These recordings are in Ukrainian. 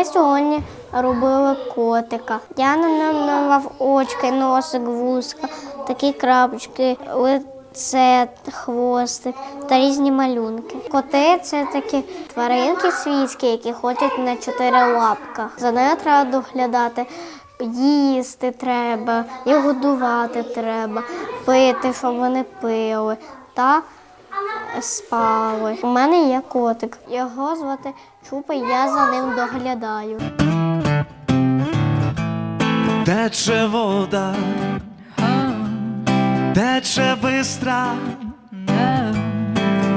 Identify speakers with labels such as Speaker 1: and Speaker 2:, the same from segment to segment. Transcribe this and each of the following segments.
Speaker 1: Ми сьогодні робили котика. Я намалював очки, носик, вузка, такі крапочки, лице, хвостик та різні малюнки. Коти це такі тваринки свійські, які ходять на чотири лапках. За нею треба доглядати. Їсти треба, їх годувати треба, пити, щоб вони пили та спали. У мене є котик. Його звати Чупа, я за ним доглядаю.
Speaker 2: Тече вода, тече бистра,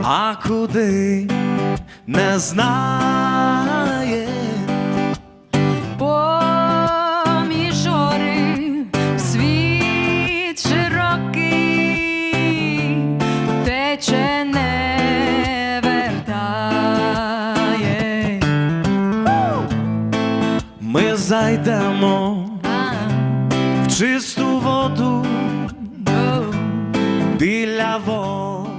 Speaker 2: а куди не знає. Зайдемо в чисту воду біля воду.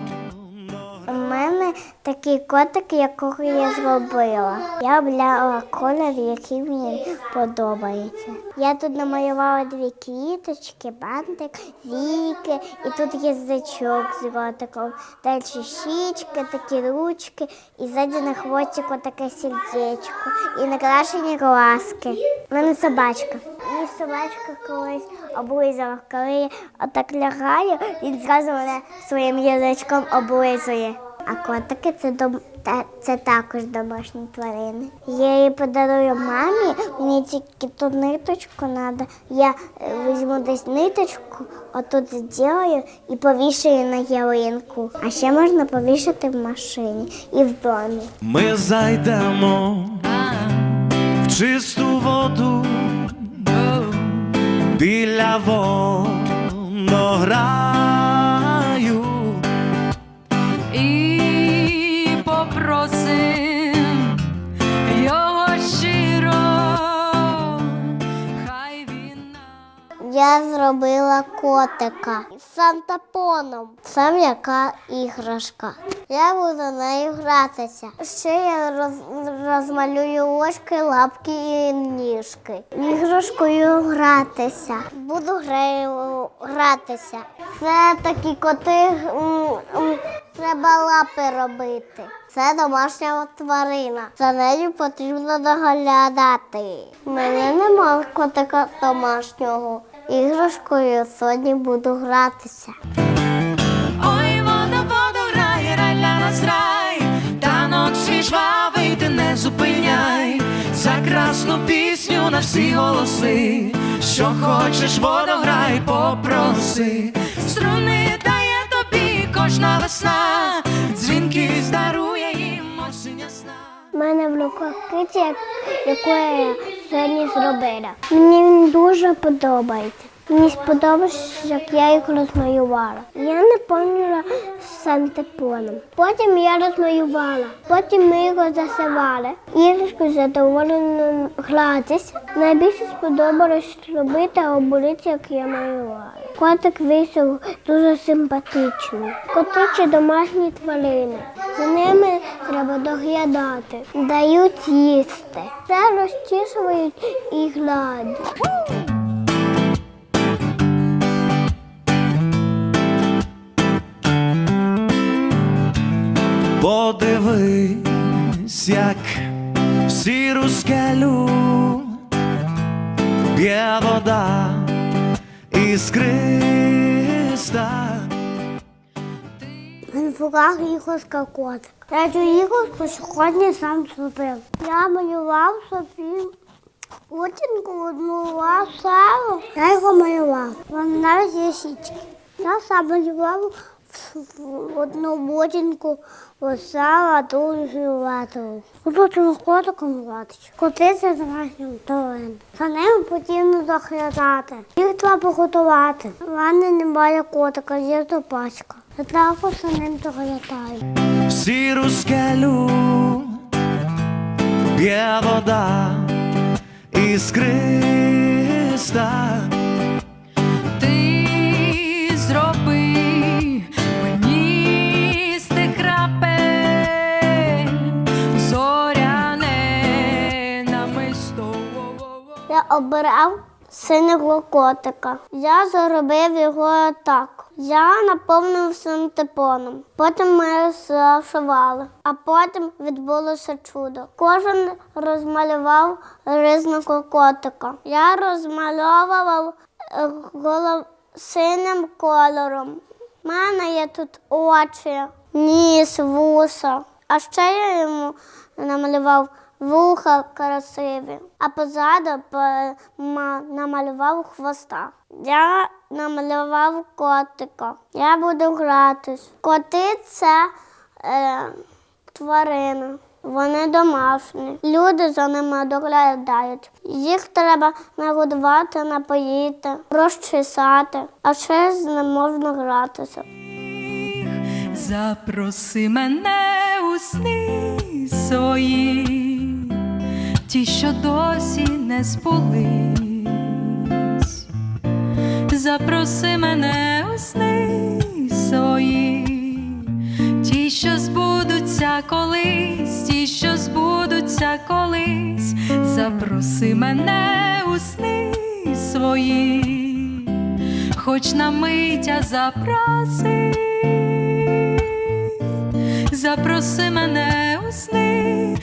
Speaker 1: У мене такий котик, якого я зробила. Я обляла колір, який мені подобається. Я тут намалювала дві квіточки, бантик, віки, і тут є зачок з ротиком. Далі щічки, такі ручки, і ззаді на хвостику таке сердечко, і накрашені глазки. У мене собачка. Мені собачка колись облизала, коли я отак лягаю, він зразу мене своїм язичком облизує. А котики це дом... це також домашні тварини. Я її подарую мамі, мені тільки ту ниточку треба. Я е, візьму десь ниточку, отут зроблю і повішаю на ялинку. А ще можна повішати в машині і в домі.
Speaker 2: Ми зайдемо в чисту воду біля водограю.
Speaker 1: Зробила котика з сантапоном. Це м'яка іграшка. Я буду нею гратися. Ще я роз, розмалюю очки, лапки і ніжки. Іграшкою гратися. Буду грею гратися. Це такі коти, треба лапи робити. Це домашня тварина. За нею потрібно доглядати. У мене немає котика домашнього. Іграшкою сьогодні буду гратися.
Speaker 3: Ой, вода, вода, грає, рай для нас рай, танок свій жвавий, ти не зупиняй, за красну пісню на всі голоси, що хочеш, водограй, попроси, струни дає тобі кожна весна,
Speaker 1: У мене в руках киті, яку я сьогодні зробила. Мені він дуже подобається. Мені сподобалося, як я їх розмалювала. Я наповнила сантепоном. Потім я розмалювала. Потім ми його засивали. Іграшкою задоволено гратися. Найбільше сподобалось робити оболиці, як я малювала. Котик вийшов дуже симпатичний. Коти чи домашні тварини. За ними треба доглядати. Дають їсти. Це розчісують і гладять.
Speaker 2: Подивись, як сіру скелю б'є вода іскриста.
Speaker 1: В руках іграшка котик. Я цю іграшку сьогодні сам зробив. Я малював собі котинку одну сало. Я його малював. Вона є січки. Я сам малював одну ботинку сала, дуже вату. Буду цим котиком гратися. Коти це домашнім тварин. За ним потрібно доглядати. Їх треба готувати. У мене немає котика, є собачка. Я також ним доглядаю.
Speaker 2: сіру скелю б'є вода іскриста.
Speaker 3: Ти зроби мені з тих крапель зоряне намисто.
Speaker 1: обирав синього котика. Я зробив його так. Я наповнив синтепоном. Потім ми зашивали, а потім відбулося чудо. Кожен розмалював різного котика. Я розмальовував е, голов синім кольором. У мене є тут очі, ніс, вуса. А ще я йому намалював вуха красиві, а позаду по- намалював хвоста. Я намалював котика. Я буду гратись. Коти це е, тварини. Вони домашні. Люди за ними доглядають. Їх треба нагодувати, напоїти, розчесати, а ще з ним можна гратися.
Speaker 3: Запроси мене у сни свої, ті, що досі не збулись. Запроси мене у сни свої, ті, що збудуться колись, ті, що збудуться колись. Запроси мене у сни свої, хоч на миття запроси запроси мене у сни